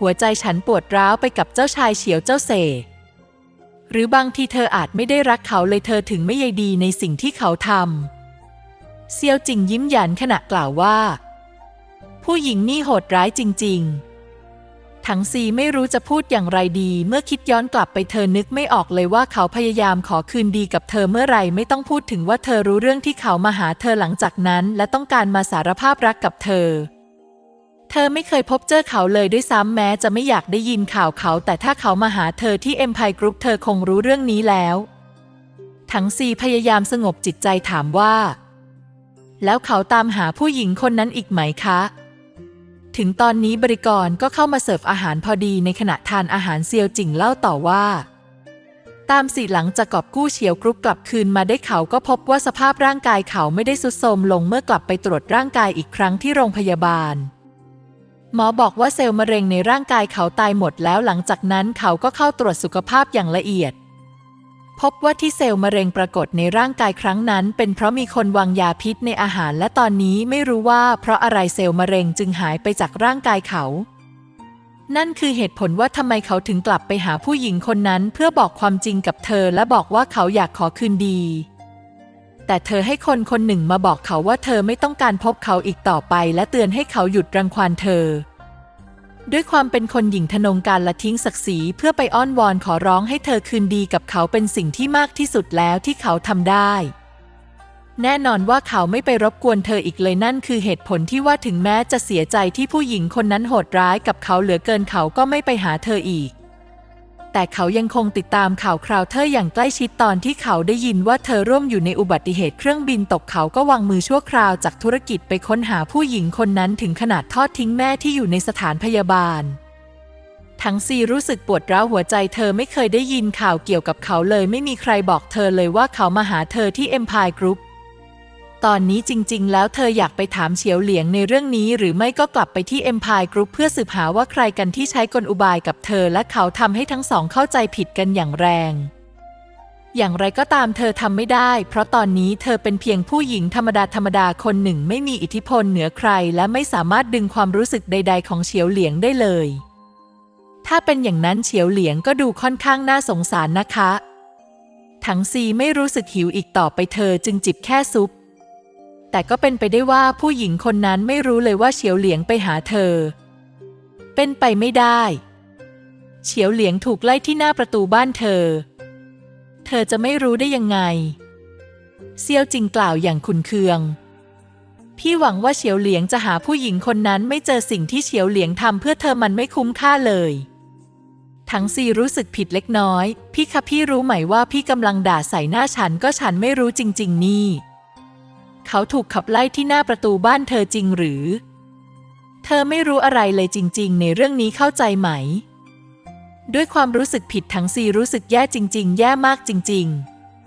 หัวใจฉันปวดร้าวไปกับเจ้าชายเฉียวเจ้าเส หรือบางทีเธออาจไม่ได้รักเขาเลยเธอถึงไม่ใยดีในสิ่งที่เขาทำเซียวจิงยิ้มหยันขณะกล่าวว่า ผู้หญิงนี่โหดร้ายจริง ๆถังซีไม่รู้จะพูดอย่างไรดี เมื่อคิดย้อนกลับไปเธอนึกไม่ออกเลยว่าเขาพยายามขอคืนดีกับเธอเมื่อไรไม่ต้องพูดถึงว่าเธอรู้เรื่องที่เขามาหาเธอหลังจากนั้น และต้องการมาสารภาพรักกับเธอ เธอไม่เคยพบเจอเขาเลยด้วยซ้ำแม้จะไม่อยากได้ยินข่าวเขา แต่ถ้าเขามาหาเธอที่ Empire Group เธอคงรู้เรื่องนี้แล้วถังซีพยายามสงบจิตใจถามว่า แล้วเขาตามหาผู้หญิงคนนั้นอีกไหมคะ ถึงตอนนี้บริกรก็เข้ามาเสิร์ฟอาหารพอดีในขณะทานอาหารเซียวจิงเล่าต่อว่า ตามสิหลังจากกอบกู้เฉียวกรุ๊ปกลับคืนมาได้เขาก็พบว่าสภาพร่างกายเขาไม่ได้สุดโทรมลงเมื่อกลับไปตรวจร่างกายอีกครั้งที่โรงพยาบาล หมอบอกว่าเซลล์มะเร็งในร่างกายเขาตายหมดแล้วหลังจากนั้นเขาก็เข้าตรวจสุขภาพอย่างละเอียด พบว่าที่เซลล์มะเร็งปรากฏในร่างกายครั้งนั้น เป็นเพราะมีคนวางยาพิษในอาหาร และตอนนี้ไม่รู้ว่าเพราะอะไรเซลล์มะเร็งจึงหายไปจากร่างกายเขา นั่นคือเหตุผลว่าทำไมเขาถึงกลับไปหาผู้หญิงคนนั้น เพื่อบอกความจริงกับเธอและบอกว่าเขาอยากขอคืนดี แต่เธอให้คนคนหนึ่งมาบอกเขาว่าเธอไม่ต้องการพบเขาอีกต่อไป และเตือนให้เขาหยุดรังควานเธอ ด้วยความเป็นคนหญิงทนงการละทิ้งศักดิ์ศรีเพื่อไปอ้อนวอนขอร้องให้เธอคืนดีกับเขาเป็นสิ่งที่มากที่สุดแล้วที่เขาทำได้แน่นอนว่าเขาไม่ไปรบกวนเธออีกเลยนั่นคือเหตุผลที่ว่าถึงแม้จะเสียใจที่ผู้หญิงคนนั้นโหดร้ายกับเขาเหลือเกินเขาก็ไม่ไปหาเธออีก แต่เขายังคงติดตามข่าวคราวเธออย่างใกล้ชิดตอนที่เขาได้ยินว่าเธอร่วมอยู่ในอุบัติเหตุเครื่องบินตกเขาก็วางมือชั่วคราวจากธุรกิจไปค้นหาผู้หญิงคนนั้นถึงขนาดทอดทิ้งแม่ที่อยู่ในสถานพยาบาล ทั้งซีรู้สึกปวดร้าวหัวใจเธอไม่เคยได้ยินข่าวเกี่ยวกับเขาเลยไม่มีใครบอกเธอเลยว่าเขามาหาเธอที่ Empire Group ตอนนี้จริง ๆ แล้วเธออยากไปถามเฉียวเหลียงในเรื่องนี้หรือไม่ก็กลับไปที่ Empire Group เพื่อสืบหาว่าใครกันที่ใช้กลอุบายกับเธอและเขาทำให้ทั้งสองเข้าใจผิดกันอย่างแรง อย่างไรก็ตามเธอทำไม่ได้ เพราะตอนนี้เธอเป็นเพียงผู้หญิงธรรมดาธรรมดาคนหนึ่งไม่มีอิทธิพลเหนือใคร และไม่สามารถดึงความรู้สึกใด ๆ ของเฉียวเหลียงได้เลย ถ้าเป็นอย่างนั้นเฉียวเหลียงก็ดูค่อนข้างน่าสงสารนะคะ ถังซีไม่รู้สึกหิวอีกต่อไปเธอจึงจิบแค่ซุป แต่ก็เป็นไปได้ว่าผู้หญิงคนนั้นไม่รู้เลยว่าเฉียวเหลียงไปหาเธอ เป็นไปไม่ได้ เฉียวเหลียงถูกไล่ที่หน้าประตูบ้านเธอ เธอจะไม่รู้ได้ยังไง เซียวจิงกล่าวอย่างขุนเคือง พี่หวังว่าเฉียวเหลียงจะหาผู้หญิงคนนั้นไม่เจอสิ่งที่เฉียวเหลียงทำเพื่อเธอมันไม่คุ้มค่าเลยทั้งซีรู้สึกผิดเล็กน้อย พี่คะพี่รู้ไหมว่าพี่กำลังด่าใส่หน้าฉันก็ฉันไม่รู้จริง ๆ นี่ เขาถูกขับไล่ที่หน้าประตูบ้านเธอจริงหรือ เธอไม่รู้อะไรเลยจริง ๆ ในเรื่องนี้เข้าใจไหม ด้วยความรู้สึกผิดทั้งซีรู้สึกแย่จริง ๆ แย่มากจริง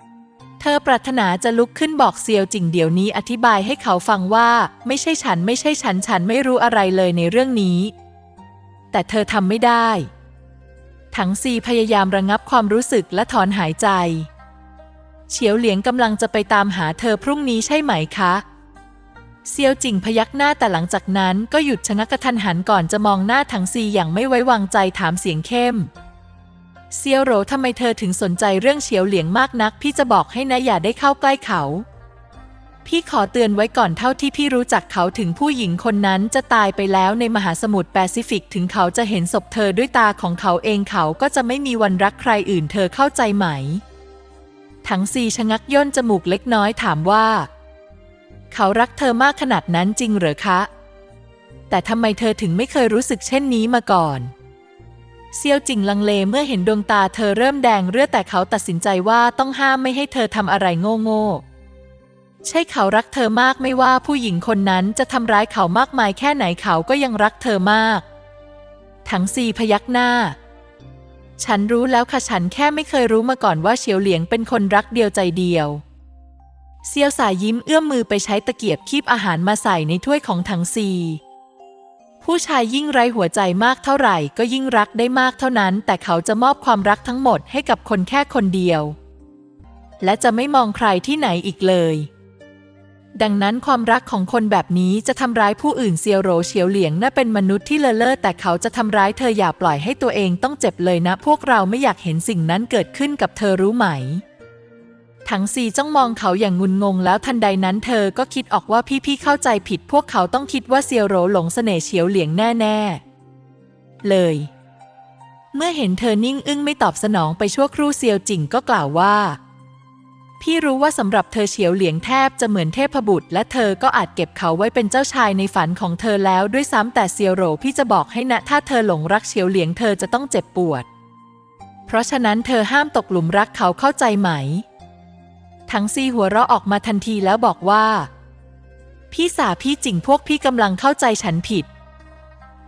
ๆ เธอปรารถนาจะลุกขึ้นบอกเซียวจริงเดี๋ยวนี้อธิบายให้เขาฟังว่า ไม่ใช่ฉันไม่ใช่ฉันฉันไม่รู้อะไรเลยในเรื่องนี้ แต่เธอทำไม่ได้ถังซีพยายามระงับความรู้สึกและถอนหายใจ เฉียวเหลียงกำลังจะไปตามหาเธอพรุ่งนี้ใช่ไหมคะเซียวจิงพยักหน้าแต่หลังจากนั้นก็หยุดชะงักกระทันหันก่อนจะมองหน้าถังซีอย่างไม่ไว้วางใจถามเสียงเข้ม เซียวโรทำไมเธอถึงสนใจเรื่องเฉียวเหลียงมากนัก พี่จะบอกให้นะอย่าได้เข้าใกล้เขา พี่ขอเตือนไว้ก่อนเท่าที่พี่รู้จักเขาถึงผู้หญิงคนนั้นจะตายไปแล้วในมหาสมุทรแปซิฟิกถึงเขาจะเห็นศพเธอด้วยตาของเขาเองเขาก็จะไม่มีวันรักใครอื่นเธอเข้าใจไหม ถังซีชะงักย่นจมูกเล็กน้อยถามว่า เขารักเธอมากขนาดนั้นจริงเหรอคะ แต่ทำไมเธอถึงไม่เคยรู้สึกเช่นนี้มาก่อน เซียวจิงลังเลเมื่อเห็นดวงตาเธอเริ่มแดงเลือแต่เขาตัดสินใจว่าต้องห้ามไม่ให้เธอทำอะไรโง่ๆใช่เขารักเธอมากไม่ว่าผู้หญิงคนนั้นจะทำร้ายเขามากมายแค่ไหนเขาก็ยังรักเธอมาก ถังซีพยักหน้า ฉันรู้แล้วค่ะฉันแค่ไม่เคยรู้มาก่อนว่าเฉียวเหลียงเป็นคนรักเดียวใจเดียว เซียวสายยิ้มเอื้อมมือไปใช้ตะเกียบคีบอาหารมาใส่ในถ้วยของถังซี ผู้ชายยิ่งไร้หัวใจมากเท่าไหร่ ก็ยิ่งรักได้มากเท่านั้น แต่เขาจะมอบความรักทั้งหมดให้กับคนแค่คนเดียว และจะไม่มองใครที่ไหนอีกเลย ดังนั้นความรักของคนแบบนี้จะทำร้ายผู้อื่นเซียวโรเฉียวเหลียงน่าเป็นมนุษย์ที่เลอเล่อแต่เขาจะทำร้ายเธออย่าปล่อยให้ตัวเองต้องเจ็บเลยนะ พวกเราไม่อยากเห็นสิ่งนั้นเกิดขึ้นกับเธอรู้ไหมถังซีจ้องมองเขาอย่างงุนงง แล้วทันใดนั้นเธอก็คิดออกว่าพี่ๆเข้าใจผิด พวกเขาต้องคิดว่าเซียวโรหลงเสน่ห์เฉียวเหลียงแน่ๆ เลย เมื่อเห็นเธอนิ่งอึ้งไม่ตอบสนองไปชั่วครู่เซียวจิงก็กล่าวว่า พี่รู้ว่าสำหรับเธอเฉียวเหลียงแทบจะเหมือนเทพบุตร และเธอก็อาจเก็บเขาไว้เป็นเจ้าชายในฝันของเธอแล้วด้วยซ้ำแต่เซียวโรพี่จะบอกให้นะ ถ้าเธอหลงรักเฉียวเหลียงเธอจะต้องเจ็บปวด เพราะฉะนั้นเธอห้ามตกหลุมรักเขาเข้าใจไหม ทั้งซีหัวเราะออกมาทันทีแล้วบอกว่า พี่สาพี่จิงพวกพี่กำลังเข้าใจฉันผิด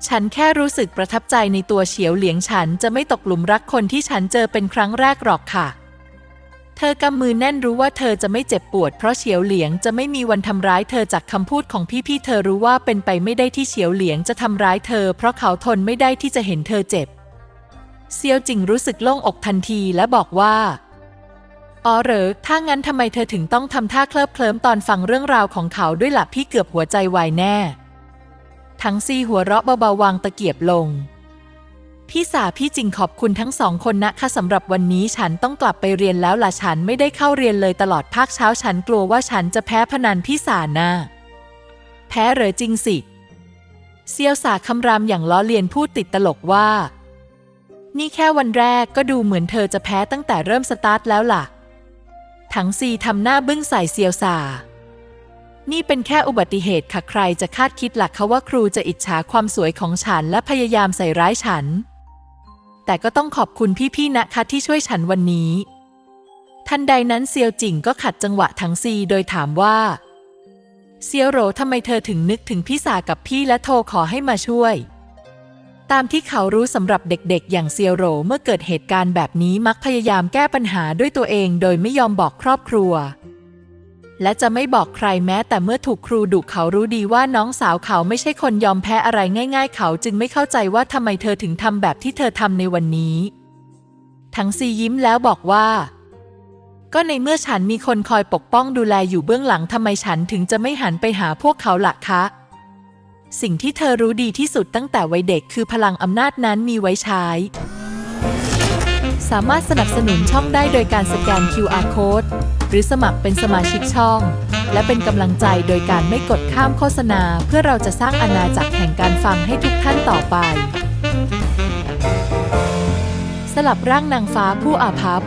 ฉันแค่รู้สึกประทับใจในตัวเฉียวเหลียงฉันจะไม่ตกหลุมรักคนที่ฉันเจอเป็นครั้งแรกหรอกค่ะ ธอกำมือแน่นรู้ว่าเธอจะไม่เจ็บปวด เพราะเฉียวเหลียงจะไม่มีวันทำร้ายเธอจากคำพูดของพี่ๆเธอรู้ว่าเป็นไปไม่ได้ที่เฉียวเหลียงจะทำร้ายเธอ เพราะเขาทนไม่ได้ที่จะเห็นเธอเจ็บ เซียวจิงรู้สึกโล่งอกทันทีและบอกว่าอ๋อเหรอถ้างั้นทำไมเธอถึงต้องทำท่าเคลิบเคลิ้มตอนฟังเรื่องราวของเขาด้วยหล่ะพี่เกือบหัวใจวายแน่ ทั้งซีหัวเราะเบาๆวางตะเกียบลง พี่สาพี่จริงขอบคุณทั้งสองคนนะคะสำหรับวันนี้ฉันต้องกลับไปเรียนแล้วล่ะฉันไม่ได้เข้าเรียนเลยตลอดภาคเช้าฉันกลัวว่าฉันจะแพ้พนันพี่สานะแพ้เหรอจริงสิเซียวสาคำรามอย่างล้อเลียนพูดติดตลกว่า นี่แค่วันแรกก็ดูเหมือนเธอจะแพ้ตั้งแต่เริ่มสตาร์ทแล้วล่ะถังซีทำหน้าบึ้งใส่เซียวซานี่เป็นแค่อุบัติเหตุค่ะใครจะคาดคิดหลักเขาว่าครูจะอิจฉาความสวยของฉันและพยายามใส่ร้ายฉัน แต่ก็ต้องขอบคุณพี่ๆนะคะที่ช่วยฉันวันนี้ ทันใดนั้นเซียวจิงก็ขัดจังหวะถังซีโดยถามว่า เซียวโหรทำไมเธอถึงนึกถึงพี่สากับพี่และโทรขอให้มาช่วย ตามที่เขารู้สำหรับเด็กๆ อย่างเซียวโหรเมื่อเกิดเหตุการณ์แบบนี้มักพยายามแก้ปัญหาด้วยตัวเอง โดยไม่ยอมบอกครอบครัว และจะไม่บอกใครแม้แต่เมื่อถูกครูดุเขารู้ดีว่าน้องสาวเขาไม่ใช่คนยอมแพ้อะไรง่าย ๆ เขาจึงไม่เข้าใจว่าทำไมเธอถึงทำแบบที่เธอทำในวันนี้ ทั้งซียิ้มแล้วบอกว่า ก็ในเมื่อฉันมีคนคอยปกป้องดูแลอยู่เบื้องหลังทำไมฉันถึงจะไม่หันไปหาพวกเขาล่ะคะ สิ่งที่เธอรู้ดีที่สุดตั้งแต่วัยเด็กคือพลังอำนาจนั้นมีไว้ใช้ามารถสนับสนุนช่องได้โดยการสแกน QR Code หรือสมัครเป็นสมาชิกช่อง และเป็นกำลังใจโดยการไม่กดข้ามโฆษณา เพื่อเราจะสร้างอาณาจักรแห่งการฟังให้ทุกท่านต่อไป สลับร่างนางฟ้าผู้อาภัพ